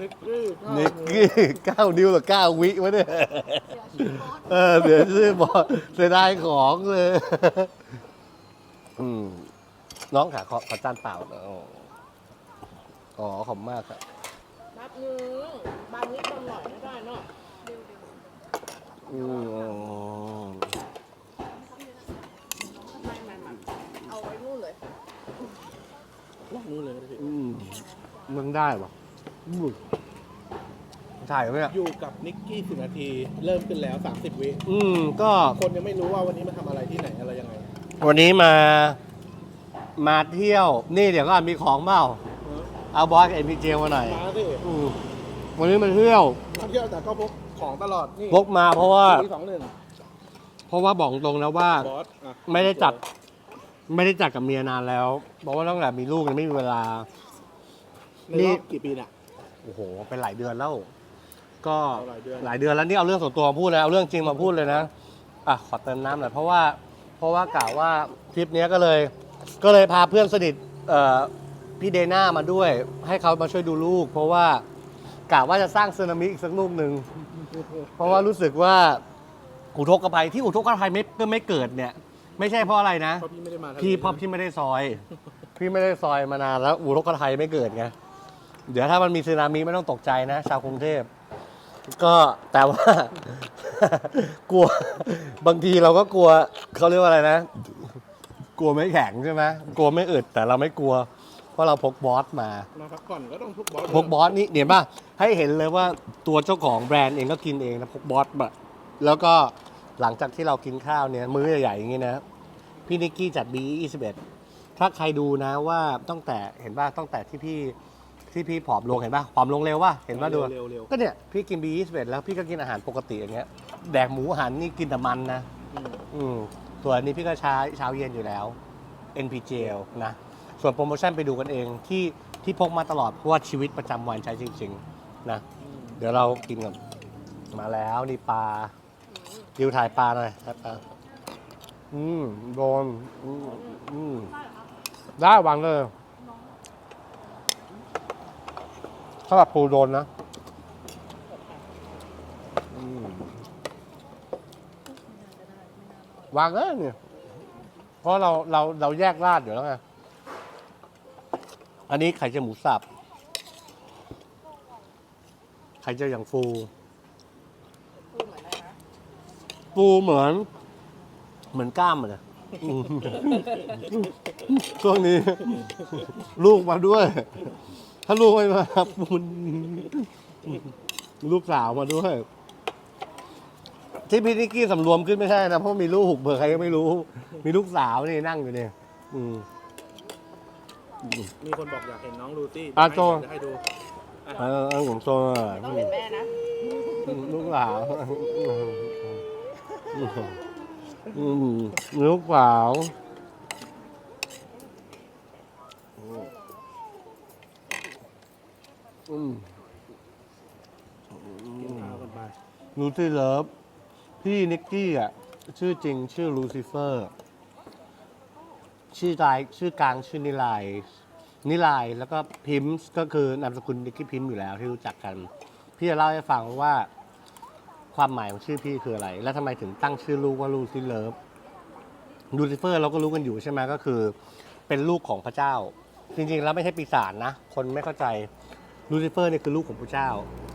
นิกกี้ชอบนิกกี้เก้านิ้วหรือเก้าวิวะเนี่ยเออเดี๋ยวชื่อบอลเสียดายของเลยอืมน้องขาขอขอจานเปล่านะอ๋ออ๋อขอบคุณมากครับนับนึงบางนิดบางหน่อยไม่ได้เนาะอืมไม่ไม่ไม่เอาไว้นู่นเลยนู่นเลยก็ได้พี่อืมมึงได้ปะอืม ถ่ายไหมเนี่ยอยู่กับนิกกี้สิบนาที เริ่มขึ้นแล้ว 30 วิอืม ก็คนยังไม่รู้ว่าวันนี้มาทำอะไรที่ไหนอะไรยังไงวันนี้มา มาเที่ยว นี่เดี๋ยวก็มีของเปล่า เอาบอสกับเอ็มพีเจมาหน่อย มาสิอืมวันนี้มาเที่ยวมาเที่ยวแต่ก็พกของตลอดนี่พกมาเพราะว่า สี่สองหนึ่งเพราะว่าบอกตรงแล้วว่า บอสอะไม่ได้จัด ไม่ได้จัดกับเมียนานแล้ว บอกว่าตั้งแต่มีลูกยังไม่มีเวลา ในรอบกี่ปีเนี่ย โอ้โหเป็นหลายเดือนแล้ว ก็หลายเดือน หลายเดือนแล้วนี่เอาเรื่องส่วนตัวมาพูดเลยเอาเรื่องจริงมาพูดเลยนะอะขอเติมน้ำหน่อยเพราะว่าเพราะว่ากล่าวว่าทริปเนี้ยก็เลย ก็เลยพาเพื่อนสนิทเอ่อพี่เดน่ามาด้วย ให้เขามาช่วยดูลูก เพราะว่ากล่าวว่าจะสร้างสึนามิอีกสักลูกหนึ่ง เพราะว่ารู้สึกว่าอุทกภัยที่อุทกภัยไม่ก็ไม่เกิดเนี่ย ไม่ใช่เพราะอะไรนะ เพราะพี่ไม่ได้มาทะเลพี่พ่อพี่ไม่ได้ซอย พี่ไม่ได้ซอยมานานแล้วอุทกภัยไม่เกิดไง เดี๋ยวถ้ามันมีสึนามิไม่ต้องตกใจนะ ชาวกรุงเทพ ก็แต่ว่า กลัว บางทีเราก็กลัวเขาเรียกว่าอะไรนะ กลัวไม่แข็งใช่ไหมกลัวไม่อึดแต่เราไม่กลัว เพราะเราพกบอสมามาพักผ่อนก็ต้องพกบอสพกบอสนี่เดี๋ยวป่ะให้เห็นเลยว่าตัวเจ้าของแบรนด์เองก็กินเองนะพกบอสแบบแล้วก็หลังจากที่เรากินข้าวเนี่ย มื้อใหญ่ๆอย่างนี้นะพี่นิกกี้จัด B 21ถ้าใครดูนะว่าตั้งแต่เห็นป่ะตั้งแต่ที่พี่ ที่พี่ผอมลงเห็นป่ะผอมลงเร็วว่ะเห็นป่ะดูเร็วๆเร็วก็เนี่ยพี่กิน B 21แล้วพี่ก็กินอาหารปกติอย่างเงี้ยแดกหมูหันนี่กินแต่มันนะๆอืมอืมส่วนอันนี้พี่ก็เช้าเช้าเย็นอยู่แล้ว NPGL นะ ส่วนโปรโมชั่นไปดูกันเองที่ที่พกมาตลอดเพราะว่าชีวิตประจำวันใช้จริง ๆ นะ เดี๋ยวเรากินกันมาแล้วนี่ปลาดิวถ่ายปลาหน่อยครับปลาอืมโดนอืมอืมได้วางเลย สำหรับปูโดนนะวางเลยเนี่ย เพราะเราเราเราแยกราดอยู่แล้วไง อันนี้ไข่เจียวหมูสับ ไข่เจียวอย่างฟูพูเหมือนอะไรนะฟูเหมือน เหมือนกล้ามเลยช่วงนี้ ลูกมาด้วย ถ้าลูกไม่มาปูนลูกสาวมาด้วย ที่พี่นิกกี้สำรวมขึ้นไม่ใช่นะ เพราะมีลูกเบอร์ใครก็ไม่รู้ มีลูกสาวนี่นั่งอยู่เนี่ยอืม มีคนบอกอยากเห็นน้องลูตี้อะโจ เดี๋ยวให้ดูเออเออผมโซนอะต้องเห็นแม่นะลูกสาวอืมลูกสาว อืมกินข้าวกันไปลูซี่เลิฟพี่นิกกี้อะ ชื่อจริงชื่อลูซิเฟอร์ ชื่อลายชื่อกลางชื่อนิลายนิลายแล้วก็พิมพ์ก็คือนามสกุลนิกกี้พิมพ์อยู่แล้วที่รู้จักกัน พี่จะเล่าให้ฟังว่า ความหมายของชื่อพี่คืออะไร และทำไมถึงตั้งชื่อลูกว่าลูซิเลิฟลูซิเฟอร์เราก็รู้กันอยู่ใช่ไหมก็คือ เป็นลูกของพระเจ้า จริงๆแล้วไม่ใช่ปีศาจนะ คนไม่เข้าใจ ลูซิเฟอร์เนี่ยคือลูกของพระเจ้า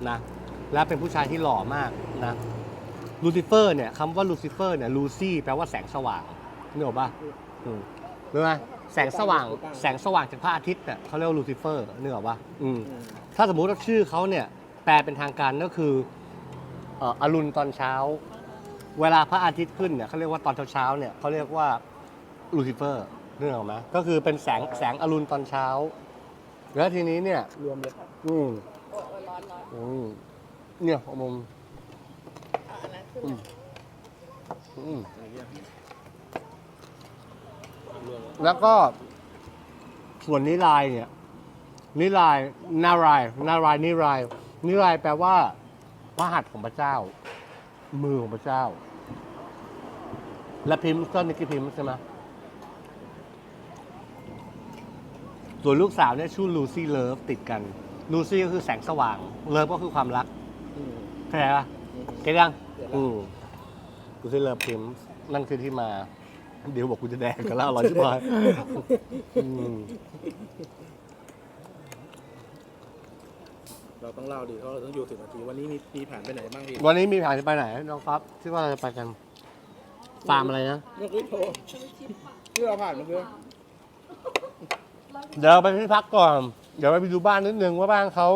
นะและเป็นผู้ชายที่หล่อมากนะลูซิเฟอร์เนี่ยคำว่าลูซิเฟอร์เนี่ยลูซี่แปลว่าแสงสว่างนึกออกปะอืมรู้ไหมแสงสว่างแสงสว่างจากพระอาทิตย์เนี่ยเขาเรียกว่าลูซิเฟอร์นึกออกปะอืมถ้าสมมุติว่าชื่อเขาเนี่ยแปลเป็นทางการก็คือเอ่ออรุณตอนเช้า เวลาพระอาทิตย์ขึ้นเนี่ยเขาเรียกว่าตอนเช้าๆเนี่ยเขาเรียกว่าลูซิเฟอร์นึกออกไหมก็คือเป็นแสงแสงอรุณตอนเช้า แล้วทีนี้เนี่ยรวมเลย อืมโอ้ยร้อนร้อนอืมเนี่ยมุมอะอันนั้นขึ้นอืมามอืมอะไรเงี้ยรวมเลยแล้วก็ ส่วนนิรายเนี่ย นิรายนารายนารายนิรายนิรายแปลว่าพระหัตถ์ของพระเจ้า มือของพระเจ้า และพิมพ์ก็นิกกี้พิมพ์ใช่ไหมส่วนลูกสาวเนี่ยชื่อลูซี่เลิฟติดกัน ลูซี่ก็คือแสงสว่าง เลิฟก็คือความรักอืมเข้าใจปะอืมเก็ตยังเก็ตละ อืมลูซี่เลิฟพิมพ์นั่นคือที่มา เดี๋ยวบอกกูจะแดงกันแล้วอร่อยชิบหายอืมเราต้องเล่าดีเพราะเราต้องอยู่สิบนาทีวันนี้มีมีแผนไปไหนบ้างพี่วันนี้มีแผนจะไปไหนน้องครับที่ว่าเราจะไปกันฟาร์มอะไรนะเมื่อกี้โทรที่เราผ่านเมื่อกี้เดี๋ยวเราไปที่พักก่อน เดี๋ยวไปดูบ้านนิดนึงว่าบ้านเขา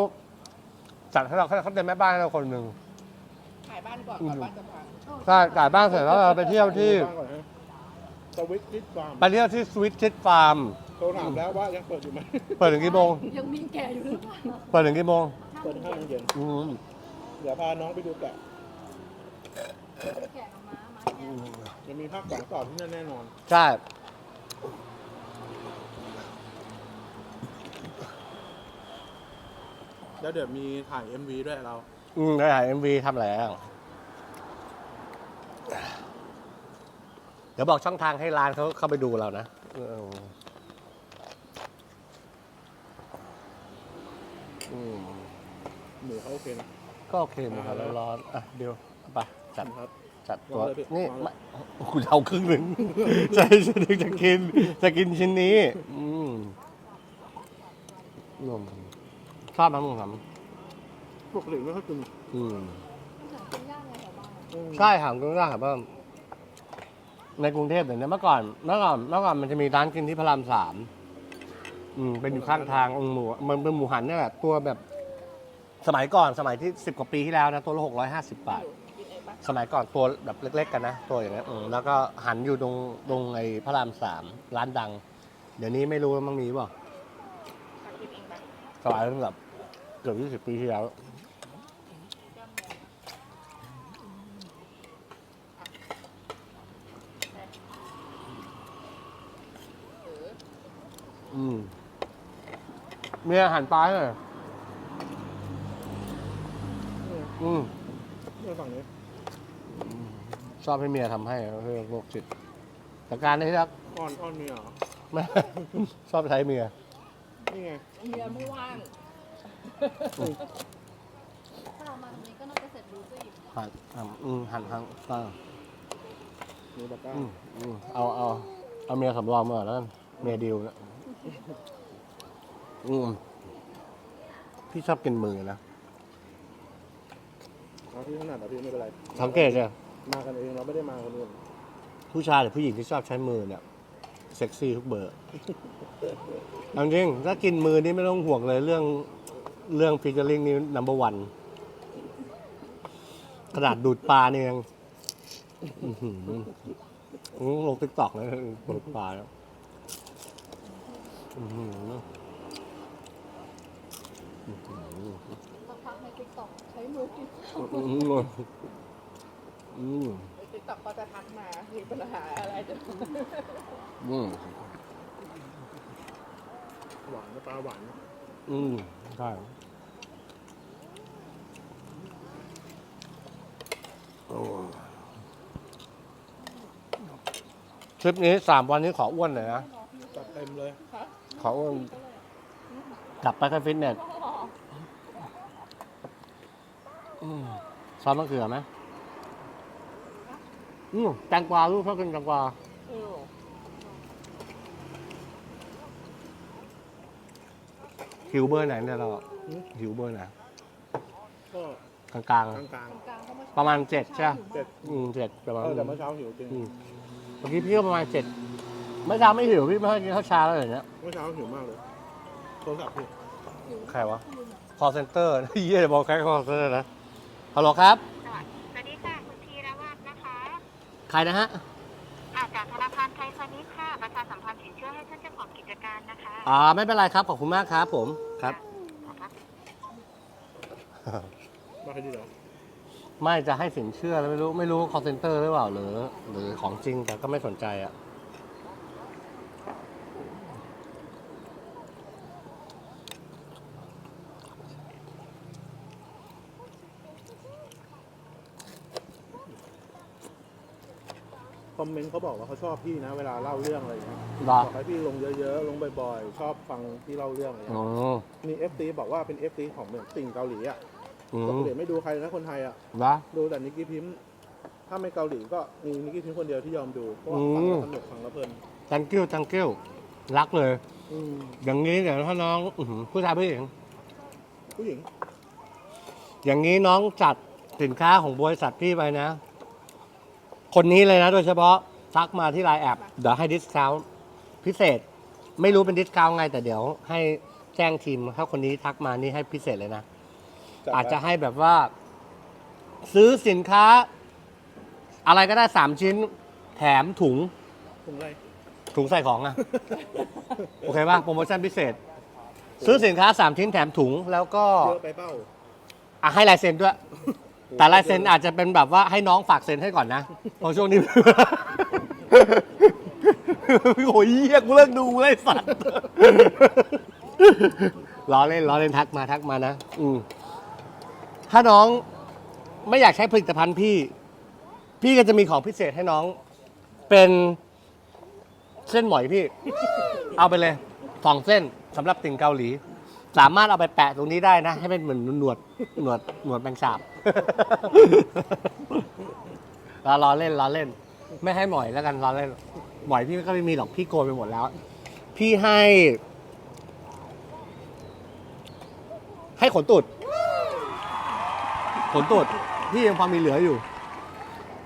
จัดให้เราเขาเป็นแม่บ้านให้เราคนหนึ่ง ขายบ้านก่อนก่อนบ้านจะพังใช่จ่ายบ้านเสร็จแล้วเราไปเที่ยวที่บ้านก่อนนะสวิตชิดฟาร์มไปเที่ยวที่สวิตชิดฟาร์ม โทรถามแล้วว่ายังเปิดอยู่ไหมเปิดถึงกี่โมง ยังมีแก่อยู่หรือเปล่าเปิดถึงกี่โมงเปิดห้าโมงเย็นอืมเดี๋ยวพาน้องไปดูแกะแก่กับม้าม้าแก่จะมีภาคสองต่อที่นั่นแน่นอน ใช่ แล้วเดี๋ยวมีถ่าย MV ด้วยเรา อืมได้ถ่ายเอ็มวีทำอะไรอะเดี๋ยวบอกช่องทางให้ร้านเขาเข้าไปดูเรานะเอออืมหมูเขาโอเคนะ ก็โอเคหมดครับแล้วร้อนอะเดี๋ยวเอาไปจัด ครับ จัดตัววางเลยพี่นี่วางเลย ไม่คุณเอาครึ่งหนึ่ง ใช่ฉันถึงจะกินจะกินชิ้นนี้ อืมนม ชอบไหมมึงครับปกติไม่ค่อยกินอืมกินย่างไงแถวบ้านอืมใช่ถามก็ได้ครับว่าในกรุงเทพเดี๋ยวนี้เมื่อก่อนเมื่อก่อนเมื่อก่อนมันจะมีร้านกินที่พระรามสามอืมเป็นอยู่ข้างทางอืมหมูมันเป็นหมูหันเนี่ยแหละตัวแบบ สมัยก่อนสมัยที่สิบกว่าปีที่แล้วนะตัวละหกร้อยห้าสิบบาท กินเองปะสมัยก่อนตัวแบบเล็ก ๆ กันนะ ตัวอย่างเงี้ยอืมแล้วก็หันอยู่ตรงตรงไอ้พระรามสามร้านดัง เดี๋ยวนี้ไม่รู้ว่ามันมีเปล่าตักกินเองปะสมัยแบบ เกือบยี่สิบปีที่แล้วเอออืมเมียหันปลาให้หน่อยอืมเนี่ยฝั่งนี้ชอบให้เมียทำให้เพื่อโรคจิตแต่การนี้รักอ้อนอ้อนเมียเหรอไม่ชอบใช้เมีย นี่ไง เมียไม่ว่าง ถ้าเรามาตรงนี้ก็น่าจะเสร็จรู้สิหันอะอืมหันทางอ่าหมูบักก้าอืมอืมเอาเอาเอาเมียสำรองมาก่อนแล้วกันเมียดิวนะอืมพี่ชอบกินมือนะเอาที่ถนัดเอาที่ไม่เป็นไร สังเกตเลยมากันเองเราไม่ได้มาคนอื่นผู้ชายหรือผู้หญิงที่ชอบใช้มือเนี่ยเซ็กซี่ทุกเบอร์เอาจริงถ้ากินมือนี่ไม่ต้องห่วงเลยเรื่อง เรื่องฟิชเชอร์ลิงนี่นัมเบอร์วันขนาดดูดปลาเนี่ยยังอื้อหืออื้อลงติ๊กตอกเลยดูดปลาแล้วอื้อหืออื้อหือสักพักในติ๊กต็อกใช้มือกินอืมอืมไอ้ติ๊กต็อกก็จะทักมามีปัญหาอะไรจะอืมหวานนะปลาหวานนะ อืมใช่โอ้ทริปนี้สามวันนี้ขออ้วนหน่อยนะ จัดเต็มเลยขออ้วนกลับไปแค่ฟิตเนสอืมซอสมะเขือไหมอืมแตงกวาลูกชอบกินแตงกวา เออ หิวเบอร์ไหนเนี่ยเราหิวเบอร์ไหนก็กลางกลางกลางๆก็มาๆประมาณเจ็ดใช่ไหมๆเจ็ดอืมเจ็ดประมาณเออแต่เมื่อเช้าหิวจริงอืมเมื่อกี้พี่ก็ประมาณเจ็ดเมื่อเช้าไม่หิวพี่ไม่ค่อยกินข้าวเช้าแล้วอย่างเงี้ยเมื่อเช้าหิวมากเลยโทรศัพท์พี่ใครวะ call center เยี่ยบอกใคร call center นะฮัลโหลครับ สวัสดีค่ะ คุณธีรวัฒน์นะคะ ใครนะฮะอ่า จากธนาคารไทยพาณิชย์ค่ะประชาสัมพันธ์สินเชื่อให้ท่านเจ้าของกิจการนะคะอ่าไม่เป็นไรครับขอบคุณมากครับผมครับ มาใครดีเหรอไม่จะให้สินเชื่อแล้วไม่รู้ไม่รู้ call center หรือเปล่าหรือ หรือของจริงแต่ก็ไม่สนใจอะ อมเมนต์เขาบอกว่าเขาชอบพี่นะ เวลาเล่าเรื่องอะไรอย่างเงี้ยเหรอ บอกให้พี่ลงเยอะๆ ลงบ่อยๆ ชอบฟังพี่เล่าเรื่องอะไรอย่างอ๋อเงี้ยมีเอฟซีบอกว่าเป็นเอฟซีของเหมือนติ่งเกาหลีอะอืปกมติไม่ดูใครนะคนไทยอะเหรอดูแต่นิกกี้พิมพ์ถ้าไม่เกาหลีก็มีนิกกี้พิมพ์คนเดียวที่ยอมดูเพราะว่าฟังแล้วสนุกฟังแล้วเพลิน thank you thank you รักเลย อืมอย่างนี้เดี๋ยวถ้าน้องอื้อหือผู้ชายผู้หญิง ผู้หญิงอย่างนี้น้องจัดสินค้าของบริษัทพี่ไปนะ คนนี้เลยนะโดยเฉพาะทักมาที่ไลน์แอปเดี๋ยวให้ดิสคาวพิเศษ ไม่รู้เป็นดิสคาวไง แต่เดี๋ยวให้แจ้งทีมถ้าคนนี้ทักมานี่ให้พิเศษเลยนะ อาจจะให้แบบว่า ซื้อสินค้า อะไรก็ได้สามชิ้น แถมถุง ถุงอะไรถุงใส่ของอะโอเคป่ะโปรโมชั่นพิเศษ ซื้อสินค้า3ชิ้นแถมถุงแล้วก็เยอะไปเป้าอะให้ลายเซ็นด้วย แต่ลายเซ็นอาจจะเป็นแบบว่าให้น้องฝากเซ็นให้ก่อนนะเพราะช่วงนี้ โอ้ยเหี้ยกูเลิกดูเลยสัตว์ ล้อเล่นล้อเล่นทักมาทักมานะ อืมถ้าน้องไม่อยากใช้ผลิตภัณฑ์พี่ พี่ก็จะมีของพิเศษให้น้อง เป็นเส้นหมอยพี่ เอาไปเลยสองเส้นสำหรับติ่งเกาหลี สามารถเอาไปแปะตรงนี้ได้นะ ให้เป็นเหมือนหนวดหนวดหนวดแมงสาบรอรอเล่นรอเล่น ไม่ให้หมอยแล้วกันรอเล่นหมอยพี่ก็ไม่มีหรอกพี่โกนไปหมดแล้ว พี่ให้ ให้ขนตุดขนตุดพี่ยังพอมีเหลืออยู่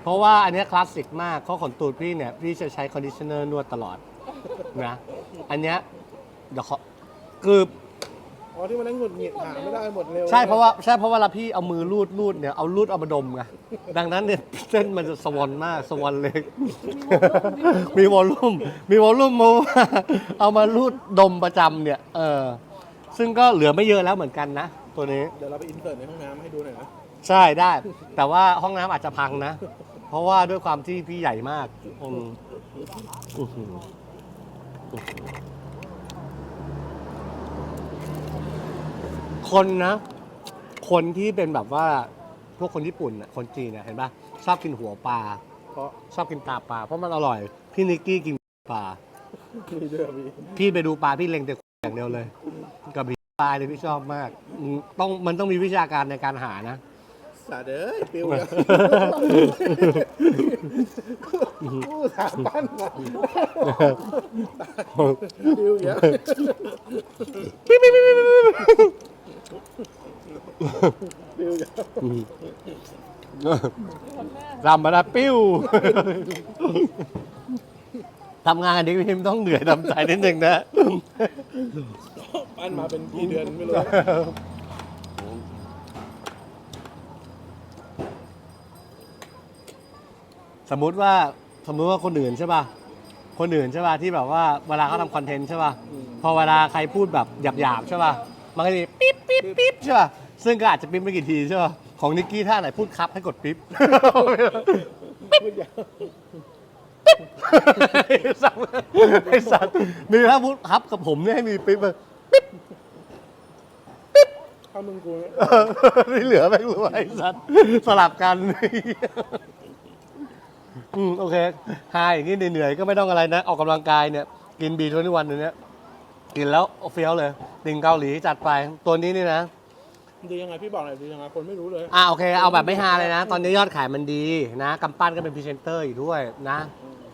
เพราะว่าอันนี้คลาสสิกมากเพราะขนตูดพี่เนี่ยพี่จะใช้คอนดิชเนอร์นวดตลอดนะ อันเนี้ยเดี๋ยวขอคือ อ๋อที่มันนั่งหงุดหงิดหาไม่ได้หมดเร็วใช่เพราะว่าใช่เพราะว่าเวลาพี่เอามือลูดลูดเนี่ยเอาลูดเอามาดมไงดังนั้นเนี่ยเส้นมันจะสวอนมากสวอนเล็ก มีวอลลุ่มมีวอลลุ่มมาว่าเอามาลูดดมประจำเนี่ยเออซึ่งก็เหลือไม่เยอะแล้วเหมือนกันนะ ตัวนี้เดี๋ยวเราไปอินเสิร์ตในห้องน้ำให้ดูหน่อยนะใช่ได้ แต่ว่าห้องน้ำอาจจะพังนะ เพราะว่าด้วยความที่พี่ใหญ่มากอืมอื้อหือ คนนะ คนที่เป็นแบบว่าพวกคนญี่ปุ่นน่ะคนจีนน่ะเห็นปะชอบกินหัวปลาเพราะชอบกินตาปลาเพราะมันอร่อย พี่นิกกี้กินปลา มีเดือพี่พี่ไปดูปลาพี่เล็งแต่ อย่างเดียวเลยกับปลาเลยพี่ชอบมากอืมต้องมันต้องมีวิชาการในการหานะ สาเด้ยปิวเลยผู้สาปั้นมาปิวเยอะปิวเยอะ รำมาละปิ้วทำงานอันนี้พี่ต้องเหนื่อยทำใจนิดนึงนะปั้นมาเป็นกี่เดือนไม่รู้สมมุติว่าสมมุติว่าคนอื่นใช่ป่ะ คนอื่นใช่ป่ะที่แบบว่าเวลาเขาทำคอนเทนต์ใช่ป่ะ พอเวลาใครพูดแบบหยาบๆใช่ป่ะ มันก็จะมีปิ๊บปิ๊บปิ๊บใช่ป่ะ ซึ่งก็อาจจะปิ๊บไม่กี่ทีใช่ป่ะ ของนิกกี้ถ้าไหนพูดครับให้กดปิ๊บพูดยาวไอ้สัตว์ไอ้สัตว์มีถ้าพูดครับกับผมเนี่ยให้มีปิ๊บอะถ้ามึงกูเนี่ยเออที่เหลือแม่งรู้ไอ้สัตว์สลับกันอืมโอเคหายอย่างนี้เหนื่อยๆก็ไม่ต้องอะไรนะ ออกกำลังกายเนี่ย กินบีทุกวันเนี้ยกินแล้วเฟี้ยวเลย ติงเกาหลีจัดไปตัวนี้นี่นะ ดียังไงพี่บอกหน่อยดียังไงคนไม่รู้เลยอ่าโอเคเอาแบบไม่ฮาเลยนะ ตอนนี้ยอดขายมันดีนะกำปั้นก็เป็นพรีเซนเตอร์อยู่ด้วยนะ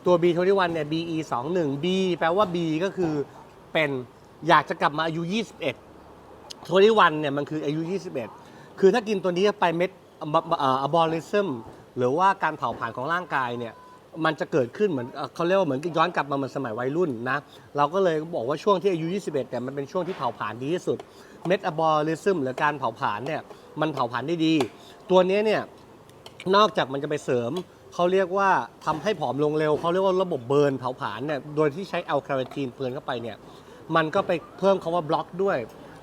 ตัว B 2 1 เนี่ย BE 2 1 B แปลว่า B ก็คือเป็นอยากจะกลับมาอายุ 21 21เนี่ยมันคืออายุ 21 คือถ้ากินตัวนี้ไปเม็ดอะบอลิซึมหรือว่าการเผาผลาญของร่างกายเนี่ยมันจะเกิดขึ้นเหมือนเขาเรียกว่าเหมือนย้อนกลับมาเหมือนสมัยวัยรุ่นนะ เราก็เลยบอกว่าช่วงที่อายุ 21เนี่มันเป็นช่วงที่เผาผลาญดีที่สุด เมตาบอลิซึมหรือการเผาผลาญเนี่ยมันเผาผลาญได้ดี ตัวนี้เนี่ยนอกจากมันจะไปเสริมเขาเรียกว่าทำให้ผอมลงเร็วเขาเรียกว่าระบบเบิร์นเผาผลาญเนี่ยโดยที่ใช้แอลคาเรทีนเบิร์นเข้าไปเนี่ยมันก็ไปเพิ่มคาว่าบล็อกด้วย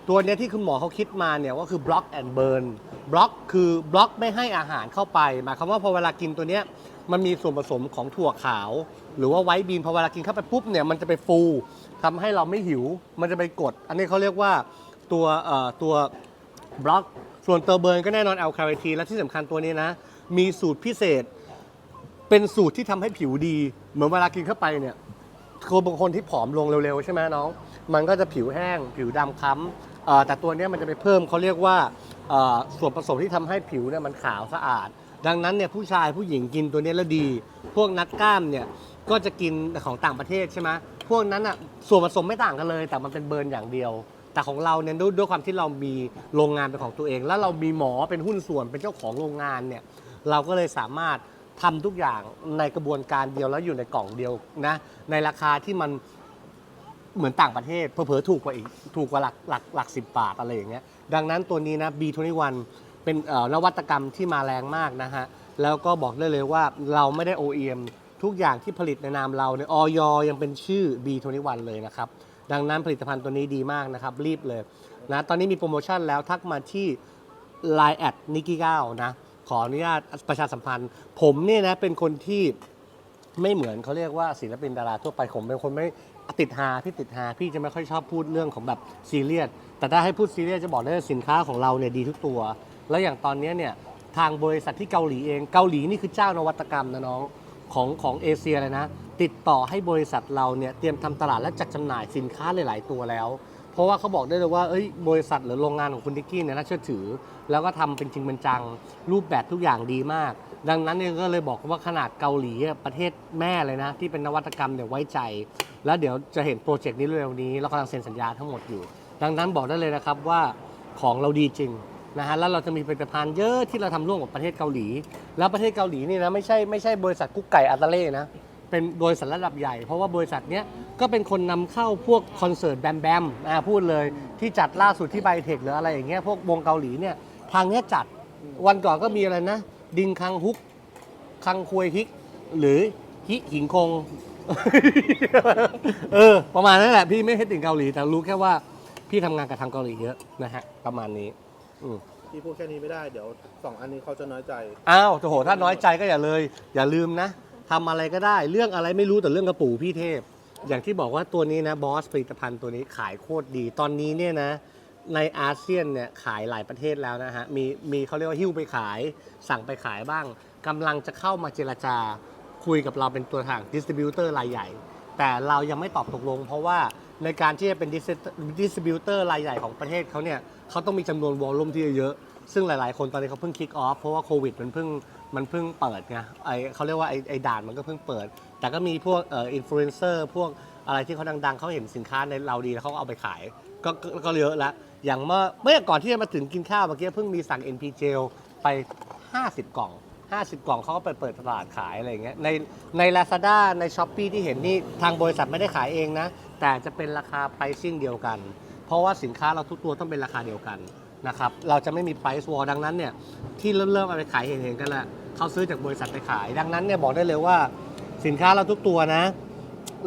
ตัวนี้ที่คุณหมอเขาคิดมาเนี่ยก็คือบล็อกแอนด์เบิร์นบล็อกคือบล็อกไม่ให้อาหารเข้าไปหมายความว่าพอเวลากินตัวเนี้ยมันมีส่วนผสมของถั่วขาว หรือว่าไวท์บีนพอเวลากินเข้าไปปุ๊บเนี่ยมันจะไปฟูทำให้เราไม่หิว มันจะไปกด อันนี้เขาเรียกว่า ตัวเอ่อตัวบล็อกส่วนเตอร์เบิร์นก็แน่นอนแอลคาเรทีและที่สำคัญตัวนี้นะ มีสูตรพิเศษ เป็นสูตรที่ทำให้ผิวดี เหมือนเวลากินเข้าไปเนี่ยคือบางคนที่ผอมลงเร็วๆ ใช่ไหมน้อง มันก็จะผิวแห้ง ผิวดำคล้ำเอ่อแต่ตัวเนี้ยมันจะไปเพิ่มเขาเรียกว่าเอ่อส่วนผสมที่ทำให้ผิวเนี่ยมันขาวสะอาด ดังนั้นเนี่ยผู้ชายผู้หญิงกินตัวเนี้ยแล้วดี พวกนักกล้ามเนี่ยก็จะกินของต่างประเทศใช่ไหมพวกนั้นอะส่วนผสมไม่ต่างกันเลย แต่มันเป็นเบิร์นอย่างเดียว แต่ของเราเนี่ยด้วยด้วยความที่เรามีโรงงานเป็นของตัวเอง แล้วเรามีหมอเป็นหุ้นส่วนเป็นเจ้าของโรงงานเนี่ยเราก็เลยสามารถทำทุกอย่างในกระบวนการเดียวแล้วอยู่ในกล่องเดียวนะในราคาที่มันเหมือนต่างประเทศเผลอๆถูกกว่าอีกถูกกว่าหลักหลักหลักสิบบาทอะไรอย่างเงี้ยดังนั้นตัวนี้นะ B21 เป็นเอ่อนวัตกรรมที่มาแรงมากนะฮะ แล้วก็บอกได้เลยว่าเราไม่ได้ OEM ทุกอย่างที่ผลิตในนามเราเนี่ยออยยังเป็นชื่อ B21 เลยนะครับ ดังนั้นผลิตภัณฑ์ตัวนี้ดีมากนะครับ รีบเลยนะตอนนี้มีโปรโมชั่นแล้วทักมาที่ Line แอดนิกกี้เก้านะขออนุญาตประชาสัมพันธ์ ผมเนี่ยนะเป็นคนที่ไม่เหมือนเขาเรียกว่าศิลปินดาราทั่วไปผมเป็นคนไม่ติดฮาพี่ติดฮาพี่จะไม่ค่อยชอบพูดเรื่องของแบบซีเรียสแต่ถ้าให้พูดซีเรียสจะบอกได้ว่าสินค้าของเราเนี่ยดีทุกตัว แล้วอย่างตอนนี้เนี่ยทางบริษัทที่เกาหลีเองเกาหลีนี่คือเจ้านวัตกรรมนะน้องของของเอเชียเลยนะ ติดต่อให้บริษัทเราเนี่ยเตรียมทำตลาดและจัดจำหน่ายสินค้าหลาย ๆ ตัวแล้ว เพราะว่าเขาบอกได้เลยว่าเอ้ยบริษัทหรือโรงงานของคุณนิกกี้เนี่ยน่าเชื่อถือ แล้วก็ทำเป็นจริงเป็นจังรูปแบบทุกอย่างดีมาก ดังนั้นเนี่ยก็เลยบอกว่าขนาดเกาหลีประเทศแม่เลยนะ ที่เป็นนวัตกรรมเนี่ยไว้ใจ แล้วเดี๋ยวจะเห็นโปรเจกต์นี้เร็วนี้แล้วกำลังเซ็นสัญญาทั้งหมดอยู่ ดังนั้นบอกได้เลยนะครับว่าของเราดีจริงนะฮะแล้วเราจะมีผลิตภัณฑ์เยอะที่เราทำร่วมกับประเทศเกาหลี แล้วประเทศเกาหลีนี่นะไม่ใช่ไม่ใช่บริษัทกุ๊กไก่อัตเล่นะ เป็นบริษัทระดับใหญ่ เพราะว่าบริษัทเนี้ยก็เป็นคนนำเข้าพวกคอนเสิร์ตแบมแบมอ่าพูดเลยที่จัดล่าสุดที่ไบเทคหรืออะไรอย่างเงี้ยพวกวงเกาหลีเนี่ยทางเนี้ยจัดวันก่อนก็มีอะไรนะ ดิงคังฮุก คังควยฮิก หรือฮิหิงคง เออ ประมาณนั้นแหละ พี่ไม่ให้ติ่งเกาหลี แต่รู้แค่ว่าพี่ทำงานกับทางเกาหลีเยอะนะฮะ ประมาณนี้ อืมที่พูดแค่นี้ไม่ได้เดี๋ยวสองอันนี้เขาจะน้อยใจ อ้าวโอ้โหถ้าน้อยใจก็อย่าเลย อย่าลืมนะ ทำอะไรก็ได้ เรื่องอะไรไม่รู้แต่เรื่องกระปูพี่เทพ อย่างที่บอกว่าตัวนี้นะบอสผลิตภัณฑ์ตัวนี้ขายโคตรดี ตอนนี้เนี่ยนะ ในอาเซียนเนี่ยขายหลายประเทศแล้วนะฮะ มีมีเขาเรียกว่าหิ้วไปขาย สั่งไปขายบ้างกำลังจะเข้ามาเจรจาคุยกับเราเป็นตัวทางดิสติบิวเตอร์รายใหญ่ แต่เรายังไม่ตอบตกลง เพราะว่าในการที่จะเป็นดิสติบิวเตอร์รายใหญ่ของประเทศเขาเนี่ยเขาต้องมีจำนวนวอลลุ่มที่เยอะซึ่งหลาย ๆ คนตอนนี้เขาเพิ่งคิกออฟเพราะว่าโควิดมันเพิ่ง มันเพิ่งเปิดไงไอเขาเรียกว่าไอไอด่านมันก็เพิ่งเปิด แต่ก็มีพวกเอ่ออินฟลูเอนเซอร์พวกอะไรที่เขาดังๆเขาเห็นสินค้าในเราดีแล้วเขาก็เอาไปขาย ก็ก็ก็เยอะละอย่างเมื่อเมื่อก่อนที่จะมาถึงกินข้าวเมื่อกี้เพิ่งมีสั่ง NP Gel ไป 50 กล่อง 50 กล่องเขาก็ไปเปิดตลาดขายอะไรอย่างเงี้ยในใน Lazada ใน s h อ p e e ที่เห็นนี่ทางบริษัทไม่ได้ขายเองนะ แต่จะเป็นราคา pricing เดียวกัน เพราะว่าสินค้าเราทุกตัวต้องเป็นราคาเดียวกันนะครับเราจะไม่มี price war ดังนั้นเนี่ยที่เริ่มเริ่มเอาไปขายเห็นๆกันแหละ เขาซื้อจากบริษัทไปขาย ดังนั้นเนี่ยบอกได้เลยว่าสินค้าเราทุกตัวนะ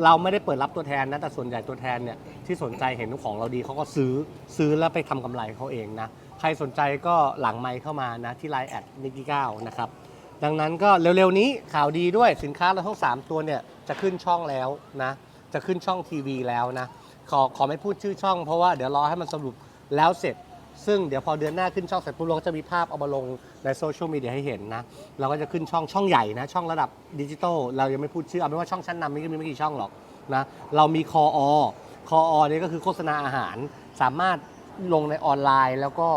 เราไม่ได้เปิดรับตัวแทนนะแต่ส่วนใหญ่ตัวแทนเนี่ยที่สนใจเห็นของเราดีเขาก็ซื้อซื้อแล้วไปทำกำไรเขาเองนะใครสนใจก็หลังไมค์เข้ามานะที่ไลน์แอดนิกกี้เก้านะครับดังนั้นก็เร็วๆนี้ข่าวดีด้วยสินค้าเราทั้ง3ตัวเนี่ยจะขึ้นช่องแล้วนะจะขึ้นช่องทีวีแล้วนะขอขอไม่พูดชื่อช่องเพราะว่าเดี๋ยวรอให้มันสรุปแล้วเสร็จ ซึ่งเดี๋ยวพอเดือนหน้าขึ้นช่องเสร็จปุ๊บเราก็จะมีภาพเอามาลงในโซเชียลมีเดียให้เห็นนะ เราก็จะขึ้นช่องช่องใหญ่นะ ช่องระดับดิจิตอลเรายังไม่พูดชื่อ เอาเป็นว่าช่องชั้นนำม่มีไม่กี่ช่องหรอกนะ เรามีคออคออนี่ก็คือโฆษณาอาหาร สามารถลงในออนไลน์แล้วก็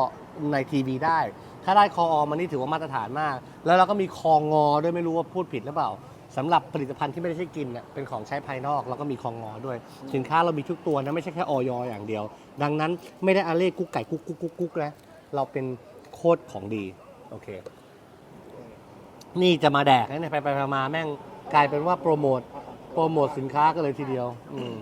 ในทีวีได้ ถ้าได้คออมันนี่ถือว่ามาตรฐานมาก แล้วเราก็มีคองอด้วยไม่รู้ว่าพูดผิดหรือเปล่า สำหรับผลิตภัณฑ์ที่ไม่ได้ใช้กินเนี่ยเป็นของใช้ภายนอกแล้วก็มีคองอด้วย สินค้าเรามีทุกตัวนะไม่ใช่แค่ออยอย่างเดียว ดังนั้นไม่ได้อาเล่กุ๊กไก่กุ๊กกุ๊กกุ๊กกุ๊กนะเราเป็นโคตรของดีโอเค นี่จะมาแดกนะเนี่ยไปไปมาๆแม่งกลายเป็นว่าโปรโมทโปรโมทสินค้ากันเลยทีเดียว อืม